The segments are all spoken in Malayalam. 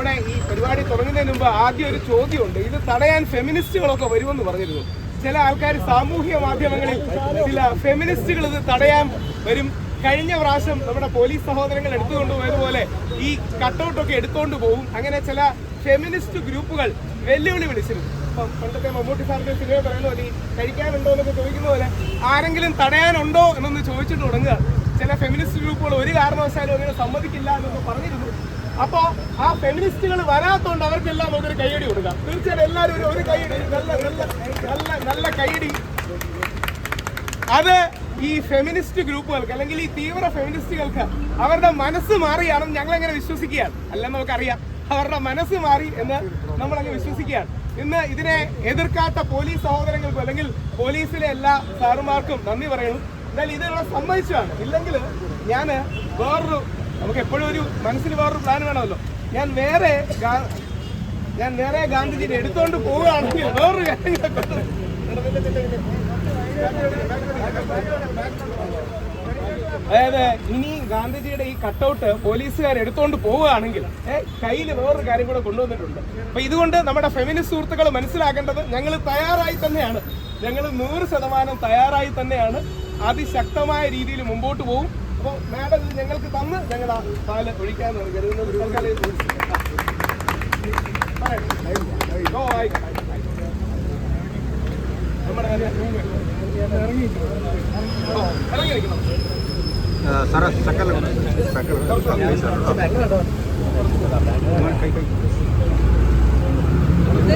നമ്മുടെ ഈ പരിപാടി തുടങ്ങുന്നതിന് മുമ്പ് ആദ്യം ഒരു ചോദ്യമുണ്ട്. ഇത് തടയാൻ ഫെമിനിസ്റ്റുകളൊക്കെ വരുമെന്ന് പറഞ്ഞിരുന്നു. ചില ആൾക്കാർ സാമൂഹ്യ മാധ്യമങ്ങളിൽ ചില ഫെമിനിസ്റ്റുകൾ ഇത് തടയാൻ വരും. കഴിഞ്ഞ പ്രാവശ്യം നമ്മുടെ പോലീസ് സഹോദരങ്ങൾ എടുത്തുകൊണ്ട് പോയതുപോലെ ഈ കട്ടൗട്ടൊക്കെ എടുത്തുകൊണ്ട് പോകും അങ്ങനെ ചില ഫെമിനിസ്റ്റ് ഗ്രൂപ്പുകൾ വെല്ലുവിളി വിളിച്ചിരുന്നു. അപ്പം പണ്ടത്തെ മമ്മൂട്ടി സാറിന്റെ സിനിമ പറയുന്ന പോലെ ഈ കഴിക്കാനുണ്ടോ എന്നൊക്കെ ചോദിക്കുന്ന പോലെ ആരെങ്കിലും തടയാനുണ്ടോ എന്നൊന്ന് ചോദിച്ചിട്ട് തുടങ്ങുക. ചില ഫെമിനിസ്റ്റ് ഗ്രൂപ്പുകൾ ഒരു കാരണവശാലും അങ്ങനെ സമ്മതിക്കില്ല എന്നൊക്കെ പറഞ്ഞിരുന്നു. അപ്പോ ആ ഫെമിനിസ്റ്റുകൾ വരാത്തോണ്ട് അവർക്കെല്ലാം നമുക്കൊരു കൈയടി കൊടുക്കാം. തീർച്ചയായിട്ടും എല്ലാവരും ഒരു ഒരു കൈയടി നല്ല നല്ല നല്ല നല്ല കൈയടി അത് ഈ ഫെമിനിസ്റ്റ് ഗ്രൂപ്പുകൾക്ക് അല്ലെങ്കിൽ ഈ തീവ്ര ഫെമിനിസ്റ്റുകൾക്ക് അവരുടെ മനസ്സ് മാറിയാണെന്ന് ഞങ്ങൾ അങ്ങനെ വിശ്വസിക്കുകയാണ്. അല്ലെന്ന് നമുക്കറിയാം. അവരുടെ മനസ്സ് മാറി എന്ന് നമ്മൾ അങ്ങ് വിശ്വസിക്കുകയാണ്. ഇന്ന് ഇതിനെ എതിർക്കാത്ത പോലീസ് സഹോദരങ്ങൾക്കും അല്ലെങ്കിൽ പോലീസിലെ എല്ലാ സാറുമാർക്കും നന്ദി പറയുന്നു. എന്നാൽ ഇതിനുള്ള സമ്മതിച്ചതാണ് ഇല്ലെങ്കിൽ ഞാൻ വേറൊരു നമുക്ക് എപ്പോഴും ഒരു മനസ്സിൽ വേറൊരു പ്ലാൻ വേണമല്ലോ. ഞാൻ വേറെ ഞാൻ വേറെ ഗാന്ധിജിനെ എടുത്തോണ്ട് പോവുകയാണെങ്കിൽ വേറൊരു അതായത് ഇനി ഗാന്ധിജിയുടെ ഈ കട്ടൗട്ട് പോലീസുകാർ എടുത്തോണ്ട് പോവുകയാണെങ്കിൽ കയ്യിൽ വേറൊരു കാര്യം കൂടെ കൊണ്ടുവന്നിട്ടുണ്ട്. അപ്പൊ ഇതുകൊണ്ട് നമ്മുടെ ഫെമിനിസ്റ്റ് സുഹൃത്തുക്കൾ മനസ്സിലാക്കേണ്ടത് ഞങ്ങൾ തയ്യാറായി തന്നെയാണ്. ഞങ്ങൾ നൂറ് ശതമാനം തയ്യാറായി തന്നെയാണ്. അതിശക്തമായ രീതിയിൽ മുമ്പോട്ട് പോകും അപ്പോൾ മാഡം ഇത് ഞങ്ങൾക്ക് തന്ന് ഞങ്ങൾ ആ പാൽ ഒഴിക്കാൻ കരുതുന്നത് തൽക്കാലം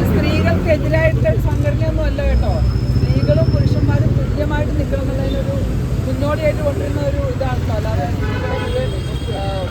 സ്ത്രീകൾക്കെതിരായിട്ട് സംഘടനയൊന്നും അല്ല കേട്ടോ. സ്ത്രീകളും പുരുഷന്മാരും തുല്യമായിട്ട് നിൽക്കണം എന്നുള്ളതിനൊരു മുന്നോടിയായിട്ട് കൊണ്ടുവരുന്ന ഒരു ഇതാണ്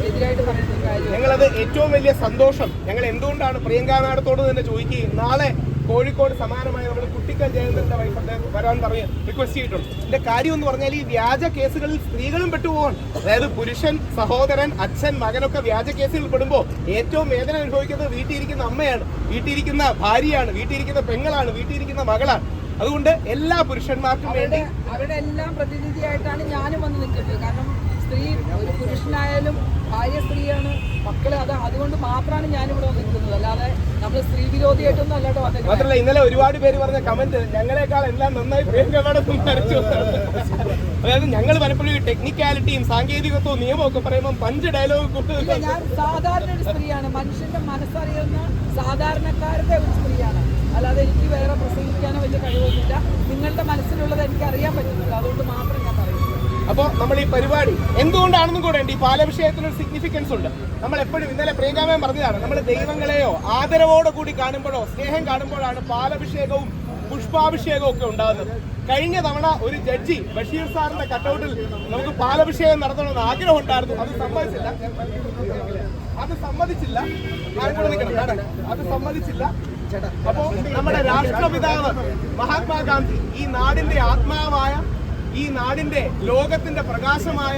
എതിരായിട്ട് പറയുന്ന ഞങ്ങളത് ഏറ്റവും വലിയ സന്തോഷം. ഞങ്ങൾ എന്തുകൊണ്ടാണ് പ്രിയങ്ക മാഡത്തോട് തന്നെ ചോദിക്കുകയും നാളെ കോഴിക്കോട് സമാനമായി നമ്മൾ കുട്ടിക്കൽ ജയന്തന്റെ വൈഫ് വരാൻ പറഞ്ഞ് റിക്വസ്റ്റ് ചെയ്തിട്ടുണ്ട്. ഇതിന്റെ കാര്യം എന്ന് പറഞ്ഞാൽ ഈ വ്യാജ കേസുകളിൽ സ്ത്രീകളും പെട്ടുപോകാൻ അതായത് പുരുഷൻ സഹോദരൻ അച്ഛൻ മകനൊക്കെ വ്യാജ കേസുകളിൽ പെടുമ്പോൾ ഏറ്റവും വേദന അനുഭവിക്കുന്നത് വീട്ടിലിരിക്കുന്ന അമ്മയാണ്. വീട്ടിലിരിക്കുന്ന ഭാര്യയാണ്. വീട്ടിലിരിക്കുന്ന പെങ്ങളാണ്. വീട്ടിലിരിക്കുന്ന മകളാണ്. അതുകൊണ്ട് എല്ലാ പുരുഷന്മാർക്കും വേണ്ടി അവരുടെ എല്ലാം പ്രതിനിധിയായിട്ടാണ് ഞാനും വന്ന് നിൽക്കുന്നത്. കാരണം സ്ത്രീ ഒരു പുരുഷനായാലും ഭാര്യ സ്ത്രീയാണ് മക്കൾ അത് അതുകൊണ്ട് മാത്രമാണ് ഞാനിവിടെ വന്ന് നിൽക്കുന്നത്. അല്ലാതെ നമ്മൾ സ്ത്രീ വിരോധിയായിട്ടൊന്നും അല്ലാണ്ട് വന്നത് മാത്രമല്ല ഇന്നലെ ഒരുപാട് പേര് പറഞ്ഞ കമന്റ് ഞങ്ങളെക്കാൾ എല്ലാം നന്നായി സംസാരിച്ചു. അതായത് ഞങ്ങൾ പലപ്പോഴും ടെക്നിക്കാലിറ്റിയും സാങ്കേതികത്വവും നിയമവും ഒക്കെ പറയുമ്പോൾ പഞ്ച് ഡയലോഗ് കൊടുത്തു കൂടുതൽ ഞാൻ സാധാരണ ഒരു സ്ത്രീയാണ്. മനുഷ്യന്റെ മനസ്സറിയുന്ന സാധാരണക്കാരുടെ ഒരു സ്ത്രീയാണ്. അല്ലാതെ എനിക്ക് വേറെ പ്രസംഗിക്കാനോ വലിയ കഴിവൊന്നുമില്ല. നിങ്ങളുടെ മനസ്സിലുള്ളത് എനിക്ക് അറിയാൻ പറ്റുന്നില്ല അതുകൊണ്ട് മാത്രം ഞാൻ പറയുന്നു. അപ്പോൾ നമ്മൾ ഈ പരിപാടി എന്തുകൊണ്ടാണെന്നും കൂടെ ഈ പാലഭിഷേകത്തിന് ഒരു സിഗ്നിഫിക്കൻസ് ഉണ്ട്. നമ്മൾ എപ്പോഴും ഇന്നലെ പ്രിയങ്കാമൻ പറഞ്ഞതാണ് നമ്മൾ ദൈവങ്ങളെയോ ആദരവോടെ കൂടി കാണുമ്പോഴോ സ്നേഹം കാണുമ്പോഴാണ് പാലഭിഷേകവും പുഷ്പാഭിഷേകവും ഒക്കെ ഉണ്ടാകുന്നത്. കഴിഞ്ഞ തവണ ഒരു ജഡ്ജി ബഷീർ സാറിന്റെ കട്ടൗട്ടിൽ നമുക്ക് പാലഭിഷേകം നടത്തണമെന്ന് ആഗ്രഹം ഉണ്ടായിരുന്നു. അത് സമ്മതിച്ചില്ല. അത് സമ്മതിച്ചില്ല. അത് സമ്മതിച്ചില്ല. അപ്പോ നമ്മുടെ രാഷ്ട്രപിതാവ് മഹാത്മാഗാന്ധി ഈ നാടിന്റെ ആത്മാവായ ഈ നാടിന്റെ ലോകത്തിന്റെ പ്രകാശമായ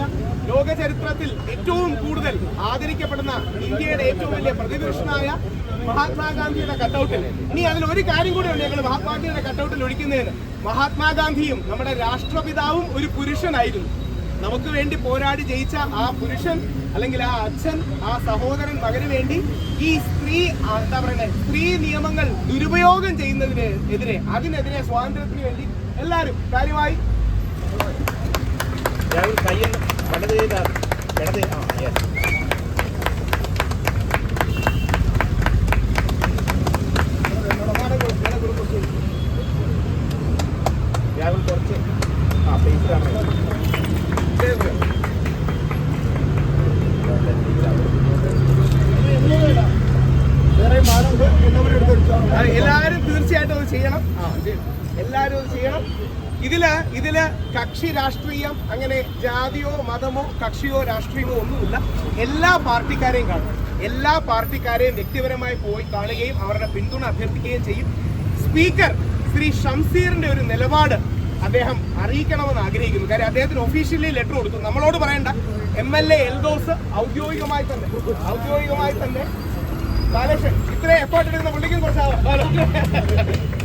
ലോക ചരിത്രത്തിൽ ഏറ്റവും കൂടുതൽ ആദരിക്കപ്പെടുന്ന ഇന്ത്യയുടെ ഏറ്റവും വലിയ പ്രതിപുരുഷനായ മഹാത്മാഗാന്ധിയുടെ കട്ടൗട്ടിൽ. ഇനി അതിൽ ഒരു കാര്യം കൂടെ ഉണ്ട് ഞങ്ങൾ മഹാത്മാഗാന്ധിയുടെ കട്ടൗട്ടിൽ ഒഴിക്കുന്നതിന്. മഹാത്മാഗാന്ധിയും നമ്മുടെ രാഷ്ട്രപിതാവും ഒരു പുരുഷനായിരുന്നു. നമുക്ക് വേണ്ടി പോരാടി ജയിച്ച ആ പുരുഷൻ അല്ലെങ്കിൽ ആ അച്ഛൻ ആ സഹോദരൻ മകന് വേണ്ടി ഈ സ്ത്രീ എന്താ പറയുന്നത് സ്ത്രീ നിയമങ്ങൾ ദുരുപയോഗം ചെയ്യുന്നതിന് എതിരെ അതിനെതിരെ സ്വാതന്ത്ര്യത്തിന് വേണ്ടി എല്ലാവരും കാര്യമായി കയ്യിൽ വലത് ആ യെസ് രാഹുൽ കുറച്ച് ആ ഫേസ് കാണാം അത് എല്ലാവരും തീർച്ചയായിട്ടും അത് ചെയ്യണം എല്ലാവരും അത് ചെയ്യണം ഇതിൽ ഇതിൽ കക്ഷി രാഷ്ട്രീയം അങ്ങനെ ജാതിയോ മതമോ കക്ഷിയോ രാഷ്ട്രീയമോ ഒന്നുമില്ല. എല്ലാ പാർട്ടിക്കാരെയും കാണും. എല്ലാ പാർട്ടിക്കാരെയും വ്യക്തിപരമായി പോയി കാണുകയും അവരുടെ പിന്തുണ അഭ്യർത്ഥിക്കുകയും ചെയ്യും. സ്പീക്കർ ശ്രീ ഷംസീറിന്റെ ഒരു നിലപാട് അദ്ദേഹം അറിയിക്കണമെന്ന് ആഗ്രഹിക്കുന്നു. കാര്യം അദ്ദേഹത്തിന് ഒഫീഷ്യലി ലെറ്റർ കൊടുത്തു. നമ്മളോട് പറയണ്ട. എം എൽ എ എൽദോസ് ഔദ്യോഗികമായി തന്നെ. ഔദ്യോഗികമായി തന്നെ. ബാലകൃഷ്ണൻ ഇത്രയും എഫേർട്ട് എടുക്കുന്ന പുള്ളിക്കും കുറച്ചാവാം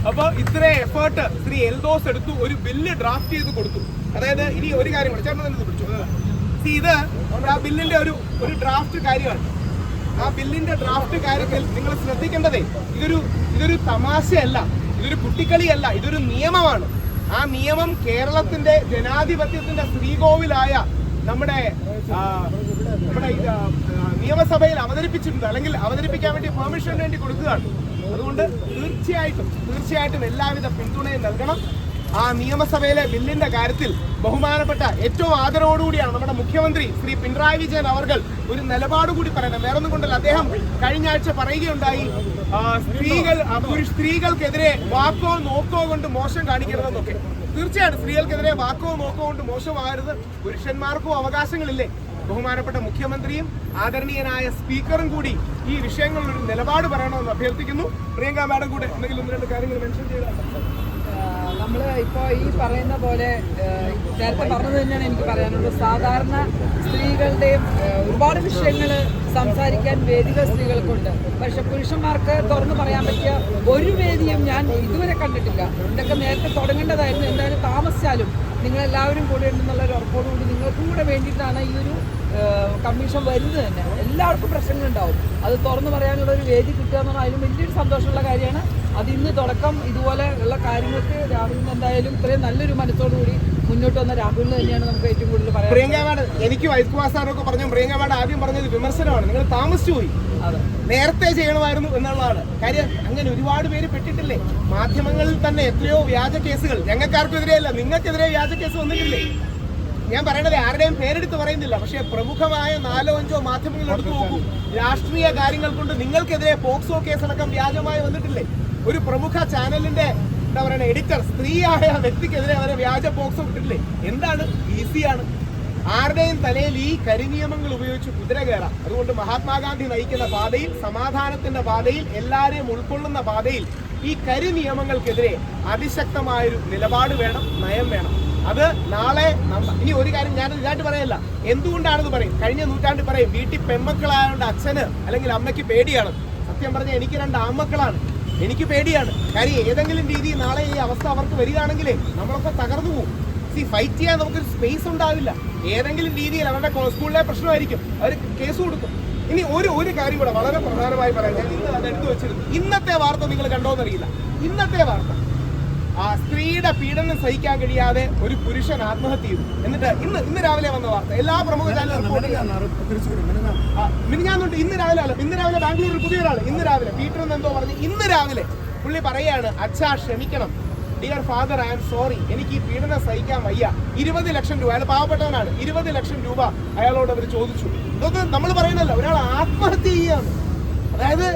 അപ്പൊ ഇത്രയും എഫേർട്ട് ശ്രീ എൽദോസ് എടുത്തു ഒരു ബില്ല് ഡ്രാഫ്റ്റ് ചെയ്ത് കൊടുത്തു. അതായത് ഇനി ഒരു കാര്യം കൂടെ ചേട്ടൻ തന്നെ പിടിച്ചു? ഇത് ആ ബില്ലിന്റെ ഒരു ഒരു ഡ്രാഫ്റ്റ് കാര്യമാണ്. ആ ബില്ലിന്റെ ഡ്രാഫ്റ്റ് കാര്യത്തിൽ നിങ്ങൾ ശ്രദ്ധിക്കേണ്ടതേ ഇതൊരു ഇതൊരു തമാശയല്ല ഇതൊരു കുട്ടിക്കളിയല്ല ഇതൊരു നിയമമാണ്. ആ നിയമം കേരളത്തിന്റെ ജനാധിപത്യത്തിന്റെ ശ്രീകോവിലായ നമ്മുടെ നമ്മുടെ നിയമസഭയിൽ അവതരിപ്പിച്ചിട്ടുണ്ട് അല്ലെങ്കിൽ അവതരിപ്പിക്കാൻ വേണ്ടി പെർമിഷൻ വേണ്ടി കൊടുക്കുകയാണ്. അതുകൊണ്ട് തീർച്ചയായിട്ടും തീർച്ചയായിട്ടും എല്ലാവിധ പിന്തുണയും നൽകണം. ആ നിയമസഭയിലെ ബില്ലിന്റെ കാര്യത്തിൽ ബഹുമാനപ്പെട്ട ഏറ്റവും ആദരവോടുകൂടിയാണ് നമ്മുടെ മുഖ്യമന്ത്രി ശ്രീ പിണറായി വിജയൻ അവർകൾ ഒരു നിലപാട് കൂടി പറയണം. വേറെ ഒന്നും കൊണ്ടല്ല അദ്ദേഹം കഴിഞ്ഞ ആഴ്ച പറയുകയുണ്ടായി സ്ത്രീകൾ സ്ത്രീകൾക്കെതിരെ വാക്കോ നോക്കോ കൊണ്ട് മോശം കാണിക്കരുതെന്നൊക്കെ. തീർച്ചയായിട്ടും സ്ത്രീകൾക്കെതിരെ വാക്കോ നോക്കോ കൊണ്ട് മോശമാകരുത്. പുരുഷന്മാർക്കും അവകാശങ്ങളില്ലേ? ബഹുമാനപ്പെട്ട മുഖ്യമന്ത്രിയും ആദരണീയനായ സ്പീക്കറും കൂടി ഈ വിഷയങ്ങളിൽ ഒരു നിലപാട് പറയണമെന്ന് അഭ്യർത്ഥിക്കുന്നു. പ്രിയങ്ക മാഡം കൂടെ എന്തെങ്കിലും ഒന്ന് രണ്ട് കാര്യങ്ങൾ മെൻഷൻ ചെയ്താൽ നമ്മൾ ഇപ്പോൾ ഈ പറയുന്ന പോലെ നേരത്തെ പറഞ്ഞത് തന്നെയാണ് എനിക്ക് പറയാനുള്ളത്. സാധാരണ സ്ത്രീകളുടെയും ഒരുപാട് വിഷയങ്ങൾ സംസാരിക്കാൻ വേദികൾ സ്ത്രീകൾക്കുണ്ട്. പക്ഷെ പുരുഷന്മാർക്ക് തുറന്നു പറയാൻ പറ്റിയ ഒരു വേദിയും ഞാൻ ഇതുവരെ കണ്ടിട്ടില്ല. ഇതൊക്കെ നേരത്തെ തുടങ്ങേണ്ടതായിരുന്നു. എന്തായാലും താമസിച്ചാലും നിങ്ങളെല്ലാവരും കൂടെ ഉണ്ടെന്നുള്ള ഒരു ഉറപ്പോടുകൂടി നിങ്ങൾക്കും കൂടെ വേണ്ടിയിട്ടാണ് ഈ ഒരു കമ്മീഷൻ വരുന്നത് തന്നെ. എല്ലാവർക്കും പ്രശ്നങ്ങളുണ്ടാവും അത് തുറന്നു പറയാനുള്ള ഒരു വേദി കിട്ടുക എന്ന് പറഞ്ഞാലും വലിയൊരു സന്തോഷമുള്ള കാര്യമാണ്. അത് ഇന്ന് തുടക്കം ഇതുപോലെ ഉള്ള കാര്യങ്ങൾക്ക് രാഹുലിന് എന്തായാലും ഇത്രയും നല്ലൊരു മനസ്സോടുകൂടി മുന്നോട്ട് വന്ന രാഹുലിന് തന്നെയാണ് നമുക്ക് ഏറ്റവും കൂടുതൽ പറയാം പ്രിയങ്ക എനിക്ക് വൈസ് സാറൊക്കെ പറഞ്ഞു. പ്രിയങ്ക ആദ്യം പറഞ്ഞത് വിമർശനമാണ്. നിങ്ങൾ താമസിച്ചു പോയി. നേരത്തെ ചെയ്യണമായിരുന്നു എന്നുള്ളതാണ്. കാര്യം അങ്ങനെ ഒരുപാട് പേര് പെട്ടിട്ടില്ലേ? മാധ്യമങ്ങളിൽ തന്നെ എത്രയോ വ്യാജ കേസുകൾ. ഞങ്ങൾക്കാർക്കെതിരെയല്ല നിങ്ങൾക്കെതിരെ വ്യാജ കേസ് വന്നിട്ടില്ലേ? ഞാൻ പറയണത് ആരുടെയും പേരെടുത്ത് പറയുന്നില്ല. പക്ഷേ പ്രമുഖമായ നാലോ അഞ്ചോ മാധ്യമങ്ങൾ എടുത്തു നോക്കും രാഷ്ട്രീയ കാര്യങ്ങൾ കൊണ്ട് നിങ്ങൾക്കെതിരെ പോക്സോ കേസടക്കം വ്യാജമായി വന്നിട്ടില്ലേ? ഒരു പ്രമുഖ ചാനലിന്റെ എന്താ പറയുക എഡിറ്റർ സ്ത്രീയായ വ്യക്തിക്കെതിരെ അവരെ വ്യാജ പോക്സോ ഇട്ടിട്ടില്ലേ? എന്താണ്? ഈസിയാണ്. ആരുടെയും തലയിൽ ഈ കരിനിയമങ്ങൾ ഉപയോഗിച്ച് കുതിര കയറാം. അതുകൊണ്ട് മഹാത്മാഗാന്ധി നയിക്കുന്ന പാതയിൽ സമാധാനത്തിന്റെ പാതയിൽ എല്ലാവരെയും ഉൾക്കൊള്ളുന്ന പാതയിൽ ഈ കരിനിയമങ്ങൾക്കെതിരെ അതിശക്തമായൊരു നിലപാട് വേണം നയം വേണം. അത് നാളെ ഇനി ഒരു കാര്യം ഞാൻ ഇതായിട്ട് പറയല്ല. എന്തുകൊണ്ടാണെന്ന് പറയും? കഴിഞ്ഞ നൂറ്റാണ്ടിൽ പറയും വീട്ടിൽ പെമ്മക്കളായതുകൊണ്ട് അച്ഛന് അല്ലെങ്കിൽ അമ്മയ്ക്ക് പേടിയാണ്. സത്യം പറഞ്ഞാൽ എനിക്ക് രണ്ട് ആമ്മക്കളാണ് എനിക്ക് പേടിയാണ്. കാര്യം ഏതെങ്കിലും രീതിയിൽ നാളെ ഈ അവസ്ഥ അവർക്ക് വരികയാണെങ്കിലേ നമ്മളൊക്കെ തകർന്നു പോകും സി ഫൈറ്റ് ചെയ്യാൻ നമുക്കൊരു സ്പേസ് ഉണ്ടാവില്ല. ഏതെങ്കിലും രീതിയിൽ അവരുടെ സ്കൂളിലെ പ്രശ്നമായിരിക്കും. അവർ കേസ് കൊടുക്കും. ഇനി ഒരു ഒരു കാര്യം കൂടെ വളരെ പ്രധാനമായി പറയാം. ഞാൻ ഇന്ന് അത് എടുത്തു വെച്ചിരുന്നു. ഇന്നത്തെ വാർത്ത നിങ്ങൾ കണ്ടോന്നറിയില്ല. ഇന്നത്തെ വാർത്ത. ആ സ്ത്രീയുടെ പീഡനം സഹിക്കാൻ കഴിയാതെ ഒരു പുരുഷൻ ആത്മഹത്യ ചെയ്തു. എന്നിട്ട് ഇന്ന് ഇന്ന് രാവിലെ വന്ന വാർത്ത. എല്ലാ പ്രമുഖ മിനിഞ്ഞാന്നുണ്ട്. ഇന്ന് രാവിലെ അല്ല. ഇന്ന് രാവിലെ ബാംഗ്ലൂരിൽ പുതിയൊരാൾ ഇന്ന് രാവിലെ. പീറ്റർ എന്ന് എന്തോ പറഞ്ഞ്. ഇന്ന് രാവിലെ പുള്ളി പറയാണ് അച്ഛാ ക്ഷമിക്കണം. Dear father I am sorry എനിക്ക് ഈ പീഡനം സഹിക്കാൻ വയ്യ. ഇരുപത് ലക്ഷം രൂപ. അയാൾ പാവപ്പെട്ടവനാണ്. ഇരുപത് ലക്ഷം രൂപ അയാളോട് അവർ ചോദിച്ചു. ഇതൊക്കെ നമ്മൾ പറയണല്ലോ. ഒരാൾ ആത്മഹത്യ ചെയ്യാണ്. അതായത്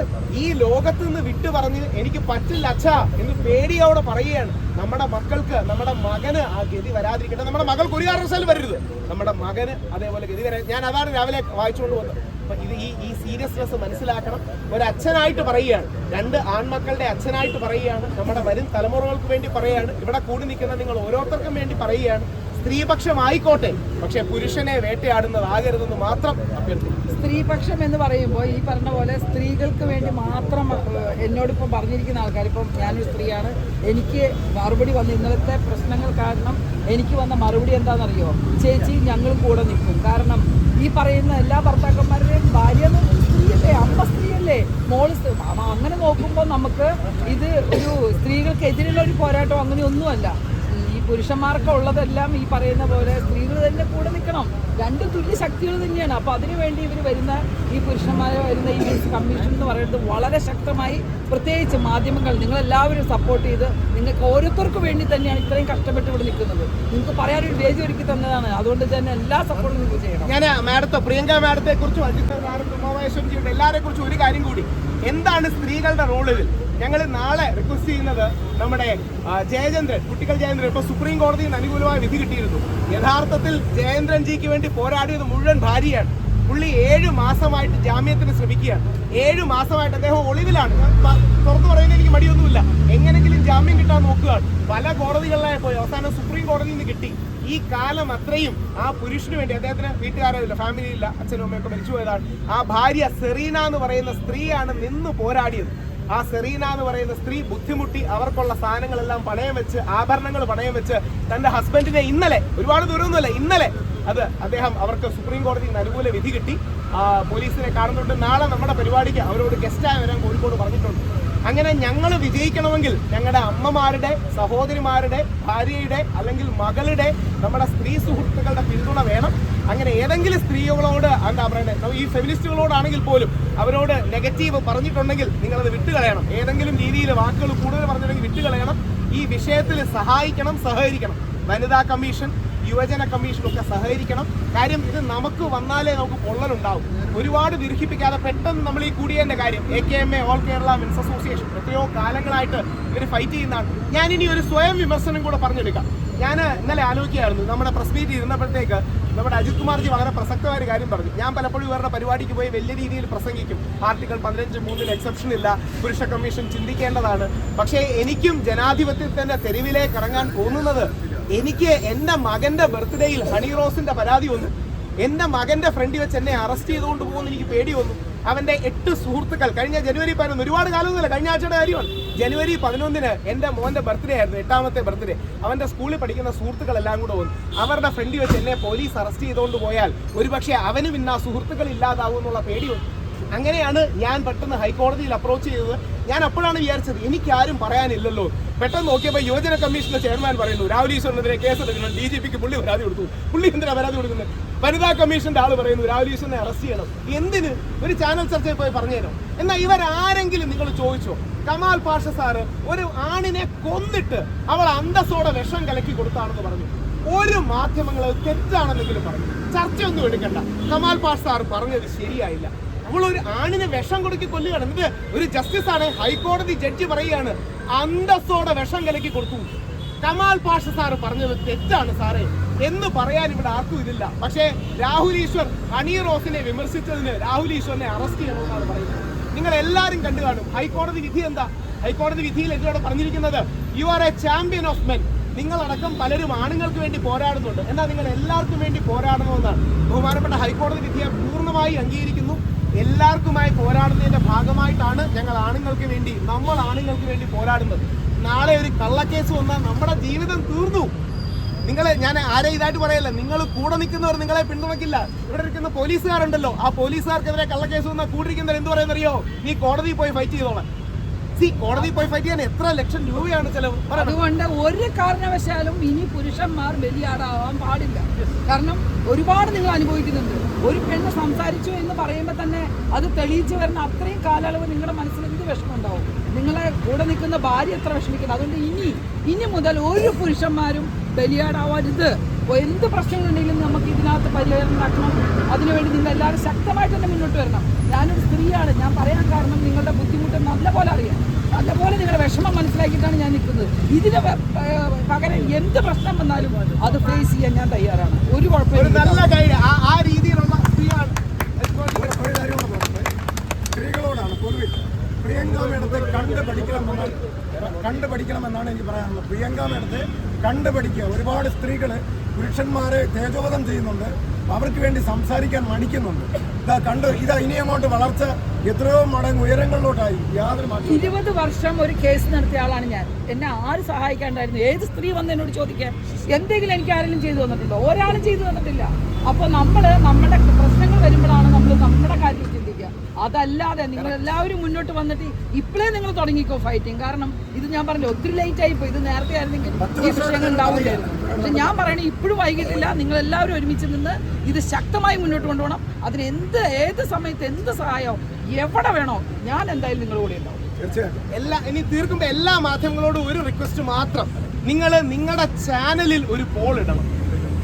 ഈ ലോകത്ത് നിന്ന് വിട്ടു പറഞ്ഞ് എനിക്ക് പറ്റില്ല അച്ഛാ എന്ന് പേടിയോടെ പറയുകയാണ്. നമ്മുടെ മക്കൾക്ക് നമ്മുടെ മകന് ആ ഗതി വരാതിരിക്കട്ടെ. നമ്മുടെ മകൾക്ക് ഒരു കാരണവശാലും വരരുത്. നമ്മുടെ മകന് അതേപോലെ ഗതി വരാൻ ഞാൻ അതാണ് രാവിലെ വായിച്ചുകൊണ്ട് അപ്പൊ ഇത് ഈ ഈ സീരിയസ്നെസ് മനസ്സിലാക്കണം. ഒരു അച്ഛനായിട്ട് പറയുകയാണ്. രണ്ട് ആൺമക്കളുടെ അച്ഛനായിട്ട് പറയുകയാണ്. നമ്മുടെ വരും തലമുറകൾക്ക് വേണ്ടി പറയുകയാണ്. ഇവിടെ കൂടി നിൽക്കുന്ന നിങ്ങൾ ഓരോരുത്തർക്കും വേണ്ടി പറയുകയാണ്. സ്ത്രീപക്ഷമായിക്കോട്ടെ പക്ഷെ പുരുഷനെ വേട്ടയാടുന്നതാകരുതെന്ന് മാത്രം അഭ്യർത്ഥിക്കുന്നു. സ്ത്രീപക്ഷം എന്ന് പറയുമ്പോൾ ഈ പറഞ്ഞ പോലെ സ്ത്രീകൾക്ക് വേണ്ടി മാത്രം എന്നോട് എന്നോടിപ്പം പറഞ്ഞിരിക്കുന്ന ആൾക്കാർ ഇപ്പം ഞാനൊരു സ്ത്രീയാണ് എനിക്ക് മറുപടി വന്ന ഇന്നലത്തെ പ്രശ്നങ്ങൾ കാരണം എനിക്ക് വന്ന മറുപടി എന്താണെന്നറിയോ? ചേച്ചി ഞങ്ങളും കൂടെ നിൽക്കും. കാരണം ഈ പറയുന്ന എല്ലാ ഭർത്താക്കന്മാരുടെയും ഭാര്യ സ്ത്രീയല്ലേ അമ്മ സ്ത്രീയല്ലേ. മോൾ അങ്ങനെ നോക്കുമ്പോൾ നമുക്ക് ഇത് ഒരു സ്ത്രീകൾക്കെതിരെയുള്ള ഒരു പോരാട്ടം അങ്ങനെയൊന്നുമല്ല. ഈ പുരുഷന്മാർക്ക് ഉള്ളതെല്ലാം ഈ പറയുന്ന പോലെ സ്ത്രീകൾ തന്നെ കൂടെ നിൽക്കണം. രണ്ട് തുല്യ ശക്തികൾ തന്നെയാണ്. അപ്പോൾ അതിനുവേണ്ടി ഇവർ വരുന്ന ഈ പുരുഷന്മാരെ വരുന്ന ഈ കമ്മീഷൻ എന്ന് പറയുന്നത് വളരെ ശക്തമായി പ്രത്യേകിച്ച് മാധ്യമങ്ങൾ നിങ്ങളെല്ലാവരും സപ്പോർട്ട് ചെയ്ത് നിങ്ങൾക്ക് ഓരോരുത്തർക്കും വേണ്ടി തന്നെയാണ് ഇത്രയും കഷ്ടപ്പെട്ട് ഇവിടെ നിൽക്കുന്നത്. നിങ്ങൾക്ക് പറയാനൊരു വേദി ഒരുക്കി തന്നതാണ്. അതുകൊണ്ട് തന്നെ എല്ലാ സപ്പോർട്ടും നിങ്ങൾക്ക് ചെയ്യണം. ഞാൻ മാഡത്തെ പ്രിയങ്ക മാഡത്തെ കുറിച്ചും അജിത് ഉമാമഹേശ്വരജിയുടെ എല്ലാവരെ കുറിച്ചും ഒരു കാര്യം കൂടി. എന്താണ് സ്ത്രീകളുടെ റോളിൽ? ഞങ്ങൾ നാളെ റിക്വസ്റ്റ് ചെയ്യുന്നത് നമ്മുടെ ജയചന്ദ്രൻ കുട്ടികൾ ജയചന്ദ്രൻ. ഇപ്പൊ സുപ്രീം കോടതിയിൽ നിന്ന് അനുകൂലമായ വിധി കിട്ടിയിരുന്നു. യഥാർത്ഥത്തിൽ ജയചന്ദ്രൻ ജിക്ക് വേണ്ടി പോരാടിയത് മുഴുവൻ ഭാര്യയാണ്. പുള്ളി ഏഴ് മാസമായിട്ട് ജാമ്യത്തിന് ശ്രമിക്കുകയാണ്. ഏഴ് മാസമായിട്ട് അദ്ദേഹം ഒളിവിലാണ്. ഞാൻ തുറന്നു പറയുന്നത് എനിക്ക് മടിയൊന്നുമില്ല. ജാമ്യം കിട്ടാൻ നോക്കുകയാണ് പല കോടതികളിലായി പോയി. അവസാനം സുപ്രീം കോടതിയിൽ നിന്ന് കിട്ടി. ഈ കാലം അത്രയും ആ പുരുഷന് വേണ്ടി അദ്ദേഹത്തിന് വീട്ടുകാരില്ല ഫാമിലി ഇല്ല അച്ഛനും അമ്മയൊക്കെ മരിച്ചു പോയതാണ്. ആ ഭാര്യ സെറീന എന്ന് പറയുന്ന സ്ത്രീയാണ് നിന്ന് പോരാടിയത്. ആ സെറീന എന്ന് പറയുന്ന സ്ത്രീ ബുദ്ധിമുട്ടി അവർക്കുള്ള സാധനങ്ങളെല്ലാം പണയം വെച്ച് ആഭരണങ്ങൾ പണയം വെച്ച് തന്റെ ഹസ്ബൻഡിനെ ഇന്നലെ ഒരുപാട് ദൂരമൊന്നുമല്ല ഇന്നലെ അത് അദ്ദേഹം അവർക്ക് സുപ്രീം കോടതിയിൽ നിന്ന് അനുകൂല വിധി കിട്ടി. പോലീസിനെ കാണുന്നുണ്ട്. നാളെ നമ്മുടെ പരിപാടിക്ക് അവരോട് ഗസ്റ്റായി വരാൻ കോഴിക്കോട് പറഞ്ഞിട്ടുണ്ട്. അങ്ങനെ ഞങ്ങൾ വിജയിക്കണമെങ്കിൽ ഞങ്ങളുടെ അമ്മമാരുടെ സഹോദരിമാരുടെ ഭാര്യയുടെ അല്ലെങ്കിൽ മകളുടെ നമ്മുടെ സ്ത്രീ സുഹൃത്തുക്കളുടെ പിന്തുണ വേണം. അങ്ങനെ ഏതെങ്കിലും സ്ത്രീകളോട് എന്താ പറയുന്നത് ഈ ഫെമിനിസ്റ്റുകളോടാണെങ്കിൽ പോലും അവരോട് നെഗറ്റീവ് പറഞ്ഞിട്ടുണ്ടെങ്കിൽ നിങ്ങളത് വിട്ടുകളയണം. ഏതെങ്കിലും രീതിയിൽ വാക്കുകൾ കൂടുതൽ പറഞ്ഞിട്ടുണ്ടെങ്കിൽ വിട്ടുകളയണം. ഈ വിഷയത്തിൽ സഹായിക്കണം സഹകരിക്കണം. വനിതാ കമ്മീഷൻ യുവജന കമ്മീഷനൊക്കെ സഹകരിക്കണം. കാര്യം ഇത് നമുക്ക് വന്നാലേ നമുക്ക് പൊള്ളലുണ്ടാവും. ഒരുപാട് ദീർഘിപ്പിക്കാതെ പെട്ടെന്ന് നമ്മൾ ഈ കൂടിയതിന്റെ കാര്യം A K M A all Kerala men's association എത്രയോ കാലങ്ങളായിട്ട് ഇവർ ഫൈറ്റ് ചെയ്യുന്നതാണ്. ഞാൻ ഇനി ഒരു സ്വയം വിമർശനം കൂടെ പറഞ്ഞെടുക്കാം. ഞാൻ ഇന്നലെ ആലോചിക്കുകയായിരുന്നു. നമ്മുടെ പ്രസ് മീറ്റ് ഇരുന്നപ്പോഴത്തേക്ക് നമ്മുടെ അജിത് കുമാർജി വളരെ പ്രസക്തമായ ഒരു കാര്യം പറഞ്ഞു. ഞാൻ പലപ്പോഴും ഇവരുടെ പരിപാടിക്ക് പോയി വലിയ രീതിയിൽ പ്രസംഗിക്കും. ആർട്ടിക്കിൾ പതിനഞ്ച് മൂന്നിൽ എക്സെപ്ഷൻ ഇല്ല. പുരുഷ കമ്മീഷൻ ചിന്തിക്കേണ്ടതാണ്. പക്ഷേ എനിക്കും ജനാധിപത്യത്തിന്റെ തെരുവിലേക്ക് ഇറങ്ങാൻ തോന്നുന്നത് എനിക്ക് എന്റെ മകന്റെ ബർത്ത്ഡേയിൽ ഹണി റോസിന്റെ പരാതി വന്നു. എന്റെ മകന്റെ ഫ്രണ്ടിൽ വെച്ച് എന്നെ അറസ്റ്റ് ചെയ്തുകൊണ്ട് പോകുമെന്ന് എനിക്ക് പേടി വന്നു. അവന്റെ എട്ട് സുഹൃത്തുക്കൾ കഴിഞ്ഞ ജനുവരി പതിനൊന്ന് ഒരുപാട് കാലമൊന്നുമില്ല കഴിഞ്ഞ ആഴ്ചയുടെ കാര്യമാണ്. ജനുവരി പതിനൊന്നിന് എന്റെ മോന്റെ ബർത്ത്ഡേ ആയിരുന്നു എട്ടാമത്തെ ബർത്ത്ഡേ. അവന്റെ സ്കൂളിൽ പഠിക്കുന്ന സുഹൃത്തുക്കളെല്ലാം കൂടെ വന്നു. അവരുടെ ഫ്രണ്ടിൽ വെച്ച് എന്നെ പോലീസ് അറസ്റ്റ് ചെയ്തുകൊണ്ട് പോയാൽ ഒരുപക്ഷെ അവനും ഇന്ന് ആ സുഹൃത്തുക്കൾ ഇല്ലാതാവും എന്നുള്ള പേടി വന്നു. അങ്ങനെയാണ് ഞാൻ പെട്ടെന്ന് ഹൈക്കോടതിയിൽ അപ്രോച്ച് ചെയ്തത്. ഞാൻ അപ്പോഴാണ് വിചാരിച്ചത് എനിക്കാരും പറയാനില്ലല്ലോ. പെട്ടെന്ന് നോക്കിയപ്പോൾ യുവജന കമ്മീഷന്റെ ചെയർമാൻ പറയുന്നു രാഹുൽ ഈശ്വറിനെതിരെ കേസെടുക്കണം ഡി ജി പിക്ക് പുള്ളി പരാതി കൊടുത്തു. പുള്ളി എന്തിനാ പരാതി കൊടുക്കുന്നത്? വനിതാ കമ്മീഷന്റെ ആൾ പറയുന്നു രാഹുൽ ഈശ്വറിനെ അറസ്റ്റ് ചെയ്യണം. എന്തിന്? ഒരു ചാനൽ ചർച്ചയിൽ പോയി പറഞ്ഞു തരും എന്നാൽ ഇവരാരെങ്കിലും നിങ്ങൾ ചോദിച്ചോ? കമാൽ പാഷ സാറ് ഒരു ആണിനെ കൊന്നിട്ട് അവൾ അന്തസ്സോടെ വിഷം കലക്കി കൊടുത്താണെന്ന് പറഞ്ഞു. ഒരു മാധ്യമങ്ങൾ തെറ്റാണെന്നെങ്കിലും പറഞ്ഞു. ചർച്ചയൊന്നും എടുക്കണ്ട. കമാൽ പാഷ സാർ പറഞ്ഞത് ശരിയായില്ല. ഒരു ആണിനെ വിഷം കൊടുക്കി കൊല്ലുകയാണ്. എന്നിട്ട് ഒരു ജസ്റ്റിസ് ആണ് ഹൈക്കോടതി ജഡ്ജി പറയുകയാണ് അന്തസ്സോടെ വിഷം കലക്കി കൊടുത്തു കമാൽ പാഷ സാറ് പറഞ്ഞത് തെറ്റാണ് സാറേ എന്ന് പറയാൻ ഇവിടെ ആർക്കും ഇതില്ല. പക്ഷേ രാഹുൽ ഈശ്വർ ഹണി റോസിനെ വിമർശിച്ചതിന് രാഹുൽ ഈശ്വറിനെ അറസ്റ്റ് ചെയ്യണമെന്നാണ് പറയുന്നത്. നിങ്ങൾ എല്ലാവരും കണ്ടു കാണും. ഹൈക്കോടതി വിധി എന്താ? ഹൈക്കോടതി വിധിയിൽ എന്നോട് പറഞ്ഞിരിക്കുന്നത്? You are a champion of men നിങ്ങളടക്കം പലരും ആണുങ്ങൾക്ക് വേണ്ടി പോരാടുന്നുണ്ട്. എന്നാൽ നിങ്ങൾ എല്ലാവർക്കും വേണ്ടി പോരാടണമെന്നാണ്. ബഹുമാനപ്പെട്ട ഹൈക്കോടതി വിധിയെ പൂർണമായി അംഗീകരിക്കുന്നു. എല്ലാവർക്കുമായി പോരാടുന്നതിന്റെ ഭാഗമായിട്ടാണ് ഞങ്ങൾ ആണുങ്ങൾക്ക് വേണ്ടി നമ്മൾ ആണുങ്ങൾക്ക് വേണ്ടി പോരാടുന്നത്. നാളെ ഒരു കള്ളക്കേസ് വന്നാൽ നമ്മുടെ ജീവിതം തീർന്നു. നിങ്ങളെ ഞാൻ ആരെ ഇതായിട്ട് പറയല്ല നിങ്ങൾ കൂടെ നിൽക്കുന്നവർ നിങ്ങളെ പിന്തുണയ്ക്കില്ല. ഇവിടെ ഇരിക്കുന്ന പോലീസുകാരുണ്ടല്ലോ ആ പോലീസുകാർക്കെതിരെ കള്ളക്കേസ് വന്നാൽ കൂടിരിക്കുന്നവർ എന്ത് പറയുന്നറിയോ? നീ കോടതിയിൽ പോയി ഫൈറ്റ് ചെയ്തോളാം. സി കോടതിയിൽ പോയി ഫൈറ്റ് ചെയ്യാൻ എത്ര ലക്ഷം രൂപയാണ് ചെലവ്? അതുകൊണ്ട് ഒരു കാരണവശാലും ഇനി പുരുഷന്മാർ ബലിയാടാവാൻ പാടില്ല. കാരണം ഒരുപാട് നിങ്ങൾ അനുഭവിക്കുന്നുണ്ട്. ഒരു പെണ്ണ് സംസാരിച്ചു എന്ന് പറയുമ്പോൾ തന്നെ അത് തെളിയിച്ചു വരുന്ന അത്രയും കാലയളവ് നിങ്ങളുടെ മനസ്സിൽ എന്ത് വിഷമമുണ്ടാവും? നിങ്ങളെ കൂടെ നിൽക്കുന്ന ഭാര്യ എത്ര വിഷമിക്കുന്നത് അതുകൊണ്ട് ഇനി ഇനി മുതൽ ഒരു പുരുഷന്മാരും ബലിയാടാവരുത് എന്ത് പ്രശ്നങ്ങളുണ്ടെങ്കിലും നമുക്ക് ഇതിനകത്ത് പരിഹാരം ഉണ്ടാക്കണം. അതിനുവേണ്ടി നിങ്ങൾ എല്ലാവരും ശക്തമായിട്ട് തന്നെ മുന്നോട്ട് വരണം. ഞാനൊരു സ്ത്രീയാണ്. ഞാൻ പറയാൻ കാരണം നിങ്ങളുടെ ബുദ്ധിമുട്ട് നല്ലപോലെ അറിയാം. നല്ലപോലെ നിങ്ങളുടെ വിഷമം മനസ്സിലാക്കിയിട്ടാണ് ഞാൻ നിൽക്കുന്നത്. ഇതിന് പകരം എന്ത് പ്രശ്നം വന്നാലും അത് ഫേസ് ചെയ്യാൻ ഞാൻ തയ്യാറാണ്. ഒരു കുഴപ്പമില്ല. നല്ല ആ രീതിയിലുള്ള സ്ത്രീയാണ്. സ്ത്രീകളോടാണ് പ്രിയങ്ക മേഡത്തെ കണ്ട് പഠിക്കണമെന്നാണ് കണ്ട് പഠിക്കണമെന്നാണ് എനിക്ക് പറയാനുള്ളത്. പ്രിയങ്ക മേഡത്തെ കണ്ട് പഠിക്കുക ഒരുപാട് സ്ത്രീകൾ പുരുഷന്മാരെ തേജോവധം ചെയ്യുന്നുണ്ട്. അവർക്ക് വേണ്ടി സംസാരിക്കാൻ മടിക്കുന്നുണ്ട്. ഇതാ കണ്ട് ഇതാ ഇനി അങ്ങോട്ട് വളർച്ച എത്രയോ മടങ്ങ് ഉയരങ്ങളിലോട്ടായി. യാതൊരു മാറ്റവും ഇരുപത് വർഷം ഒരു കേസ് നടത്തിയ ആളാണ് ഞാൻ. എന്നെ ആര് സഹായിക്കാണ്ടായിരുന്നു? ഏത് സ്ത്രീ വന്ന് എന്നോട് ചോദിക്കാൻ? എന്തെങ്കിലും എനിക്ക് ആരെങ്കിലും ചെയ്തു തന്നിട്ടുണ്ടോ? ഒരാളും ചെയ്തു തന്നിട്ടില്ല. അപ്പോൾ നമ്മൾ നമ്മുടെ പ്രശ്നങ്ങൾ വരുമ്പോഴാണ് നമ്മൾ നമ്മുടെ കാര്യം ചിന്തിക്കുക. അതല്ലാതെ നിങ്ങൾ എല്ലാവരും മുന്നോട്ട് വന്നിട്ട് ഇപ്പോഴേ നിങ്ങൾ തുടങ്ങിക്കോ ഫൈറ്റിംഗ് കാരണം ഇത് ഞാൻ പറഞ്ഞു ഒത്തിരി ലേറ്റ് ആയി പോയി. ഇത് നേരത്തെ ആയിരുന്നെങ്കിൽ ഈ വിഷയങ്ങൾ ഉണ്ടാവില്ലായിരുന്നു. പക്ഷെ ഞാൻ പറയണേ ഇപ്പോഴും വൈകിട്ടില്ല. നിങ്ങൾ എല്ലാവരും ഒരുമിച്ച് നിന്ന് ഇത് ശക്തമായി മുന്നോട്ട് കൊണ്ടുപോകണം. അതിന് എന്ത് ഏത് സമയത്ത് എന്ത് സഹായമോ എവിടെ വേണോ ഞാൻ എന്തായാലും നിങ്ങളുടെ കൂടെ ഉണ്ടാവും. തീർച്ചയായിട്ടും. എല്ലാ ഇനി തീർക്കുമ്പോൾ എല്ലാ മാധ്യമങ്ങളോടും ഒരു റിക്വസ്റ്റ് മാത്രം. നിങ്ങൾ നിങ്ങളുടെ ചാനലിൽ ഒരു പോൾ ഇടണം.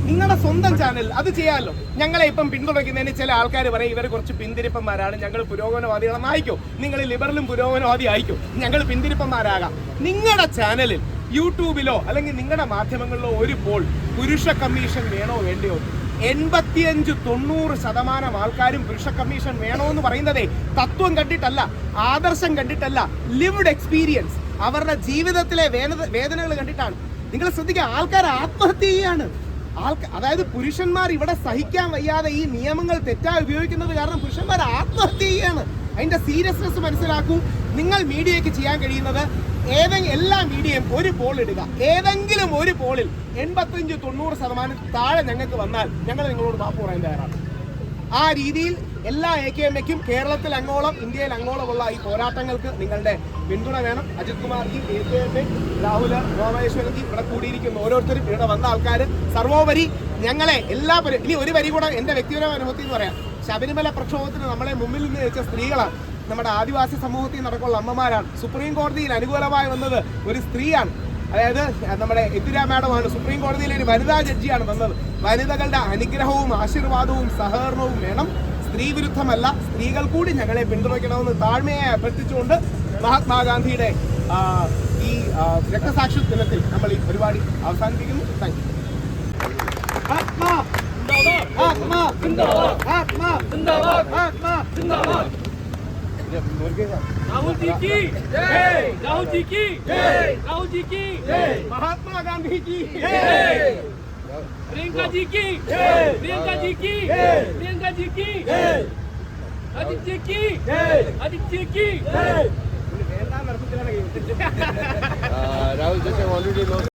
നിങ്ങളുടെ സ്വന്തം ചാനൽ അത് ചെയ്യാമല്ലോ ഞങ്ങളെ ഇപ്പം പിന്തുണയ്ക്കുന്നതിന് ചില ആൾക്കാർ പറയും ഇവർ കുറച്ച് പിന്തിരിപ്പന്മാരാണ്. ഞങ്ങൾ പുരോഗമനവാദികളെന്ന് ആയിക്കോ നിങ്ങൾ ലിബറലും പുരോഗമനവാദി ആയിക്കോ ഞങ്ങൾ പിന്തിരിപ്പന്മാരാകാം. നിങ്ങളുടെ ചാനലിൽ യൂട്യൂബിലോ അല്ലെങ്കിൽ നിങ്ങളുടെ മാധ്യമങ്ങളിലോ ഒരു പോൾ പുരുഷ കമ്മീഷൻ വേണോ വേണ്ടയോ? എൺപത്തിയഞ്ച് തൊണ്ണൂറ് ശതമാനം ആൾക്കാരും പുരുഷ കമ്മീഷൻ വേണമെന്ന് പറയുന്നതേ തത്വം കണ്ടിട്ടല്ല ആദർശം കണ്ടിട്ടല്ല ലിവ്ഡ് എക്സ്പീരിയൻസ് അവരുടെ ജീവിതത്തിലെ വേദന വേദനകൾ കണ്ടിട്ടാണ്. നിങ്ങൾ ശ്രദ്ധിക്കുക ആൾക്കാർ ആത്മഹത്യ ചെയ്യാണ് ആൾക്കാർ അതായത് പുരുഷന്മാർ ഇവിടെ സഹിക്കാൻ വയ്യാതെ ഈ നിയമങ്ങൾ തെറ്റായി ഉപയോഗിക്കുന്നത് കാരണം പുരുഷന്മാർ ആത്മഹത്യ ചെയ്യാണ് അതിന്റെ സീരിയസ്നെസ് മനസ്സിലാക്കൂ. നിങ്ങൾ മീഡിയയ്ക്ക് ചെയ്യാൻ കഴിയുന്നത് ഏതെങ്കിലും എല്ലാ മീഡിയയും ഒരു പോൾ ഇടുക. ഏതെങ്കിലും ഒരു പോളിൽ എൺപത്തഞ്ച് തൊണ്ണൂറ് ശതമാനം താഴെ ഞങ്ങൾക്ക് വന്നാൽ ഞങ്ങൾ നിങ്ങളോട് മാപ്പ് പറയാൻ തയ്യാറാണ്. ആ രീതിയിൽ എല്ലാ എ കെ എം എക്കും കേരളത്തിൽ അങ്ങോളം ഇന്ത്യയിൽ അങ്ങോളമുള്ള ഈ പോരാട്ടങ്ങൾക്ക് നിങ്ങളുടെ പിന്തുണ വേണം. Ajith Kumarji A K M A Rahul ഗോമേശ്വരജി ഇവിടെ കൂടിയിരിക്കുന്ന ഓരോരുത്തരും ഇവിടെ വന്ന ആൾക്കാർ സർവോപരി ഞങ്ങളെ എല്ലാ ഇനി ഒരു വരി കൂടെ എന്റെ വ്യക്തിപരമായ അനുഭവത്തിൽ എന്ന് പറയാം. ശബരിമല പ്രക്ഷോഭത്തിന് നമ്മളെ മുമ്പിൽ നിന്ന് വെച്ച സ്ത്രീകളാണ്. നമ്മുടെ ആദിവാസി സമൂഹത്തിൽ നടക്കുള്ള അമ്മമാരാണ്. സുപ്രീം കോടതിയിൽ അനുകൂലമായി വന്നത് ഒരു സ്ത്രീയാണ്. അതായത് നമ്മുടെ ഇന്ദിരാ മാഡമാണ്. സുപ്രീം കോടതിയിലെ ഒരു വനിതാ ജഡ്ജിയാണ് വന്നത്. വനിതകളുടെ അനുഗ്രഹവും ആശീർവാദവും സഹകരണവും വേണം. സ്ത്രീ വിരുദ്ധമല്ല. സ്ത്രീകൾ കൂടി ഞങ്ങളെ പിന്തുണയ്ക്കണമെന്ന് താഴ്മയായി അഭ്യർത്ഥിച്ചുകൊണ്ട് മഹാത്മാഗാന്ധിയുടെ ഈ രക്തസാക്ഷി ദിനത്തിൽ നമ്മൾ ഈ പരിപാടി അവസാനിപ്പിക്കുന്നു. താങ്ക് യു ആത്മാ. ആത്മാ. ആത്മാ. राहुल जी की जय। राहुल जी की जय। राहुल जी की जय। महात्मा गांधी की जय। प्रियंका जी की जय। प्रियंका जी की जय। प्रियंका जी की जय। अजीत जी की जय। अजीत जी की जय। राहुल जैसे ऑलरेडी लोग